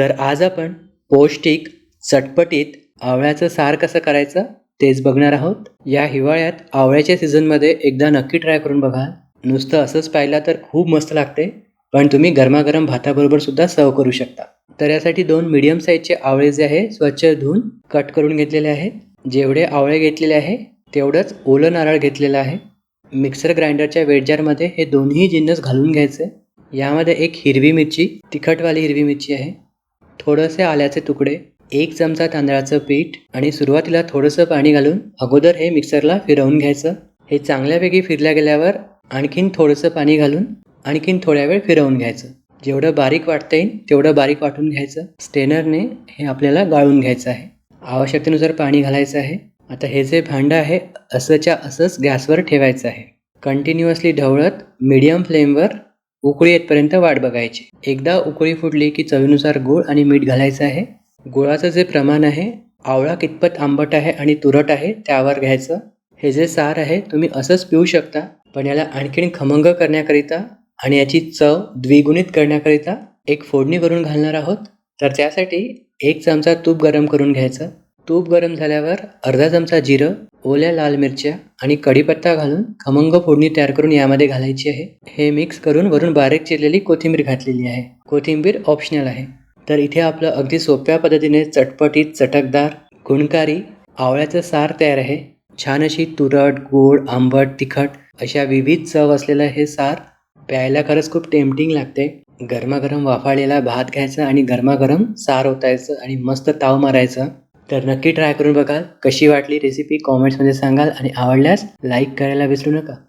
तर आज आपण पौष्टिक चटपटीत आवळ्याचं सार कसं करायचं तेच बघणार आहोत. या हिवाळ्यात आवळ्याच्या सीझनमध्ये एकदा नक्की ट्राय करून बघा. नुसतं असंच पाहिलं तर खूप मस्त लागते पण तुम्ही गरमागरम भाताबरोबर सुद्धा सर्व करू शकता. तर यासाठी दोन मिडियम साईजचे आवळे जे आहे स्वच्छ धुवून कट करून घेतलेले आहेत. जेवढे आवळे घेतलेले आहे तेवढंच ओलं नारळ घेतलेलं आहे. मिक्सर ग्राइंडरच्या वेटजारमध्ये हे दोन्ही जिन्नस घालून घ्यायचे. यामध्ये एक हिरवी मिरची तिखटवाली हिरवी मिरची आहे. थोडेसे आल्याचे तुकडे एक चमचा तांदळाचं पीठ आणि सुरुवातीला थोडंसं पाणी घालून अगोदर हे मिक्सरला फिरवून घ्यायचं. हे चांगल्यापैकी फिरल्या गेल्यावर आणखीन थोडंसं पाणी घालून आणखीन थोड्या वेळ फिरवून घ्यायचं. जेवढं बारीक वाटता येईल तेवढं बारीक वाटून घ्यायचं. स्टेनरने हे आपल्याला गाळून घ्यायचं आहे. आवश्यकतेनुसार पाणी घालायचं आहे. आता हे जे भांडं आहे असंच्या असंच गॅसवर ठेवायचं आहे. कंटिन्युअसली ढवळत मीडियम फ्लेमवर उकळी येतपर्यंत वाट बघायची. एकदा उकळी फुटली की चवीनुसार गूळ आणि मीठ घालायचं आहे. गुळाचं जे प्रमाण आहे आवळा कितपत आंबट आहे आणि तुरट आहे त्यावर घ्यायचं. हे जे सार आहे तुम्ही असंच पिऊ शकता पण याला आणखीन खमंग करण्याकरिता आणि याची चव द्विगुणित करण्याकरिता एक फोडणी करून घालणार आहोत. तर त्यासाठी एक चमचा तूप गरम करून घ्यायचं. तूप गरम झाल्यावर अर्धा चमचा जिरं ओल्या लाल मिरच्या आणि कढीपत्ता घालून खमंग फोडणी तयार करून यामध्ये घालायची आहे. हे मिक्स करून वरून बारीक चिरलेली कोथिंबीर घातलेली आहे. कोथिंबीर ऑप्शनल आहे. तर इथे आपलं अगदी सोप्या पद्धतीने चटपटीत चटकदार गुणकारी आवळ्याचं सार तयार आहे. छान अशी तुरट गोड आंबट तिखट अशा विविध चव असलेलं हे सार प्यायला खरंच खूप टेम्पटिंग लागते. गरमागरम वाफाळलेला भात घ्यायचा आणि गरमागरम सार ओतायचं आणि मस्त ताव मारायचं. तर नक्की ट्राय करून बघाल. कशी वाटली रेसिपी कॉमेंट्समध्ये सांगाल आणि आवडल्यास लाईक करायला विसरू नका.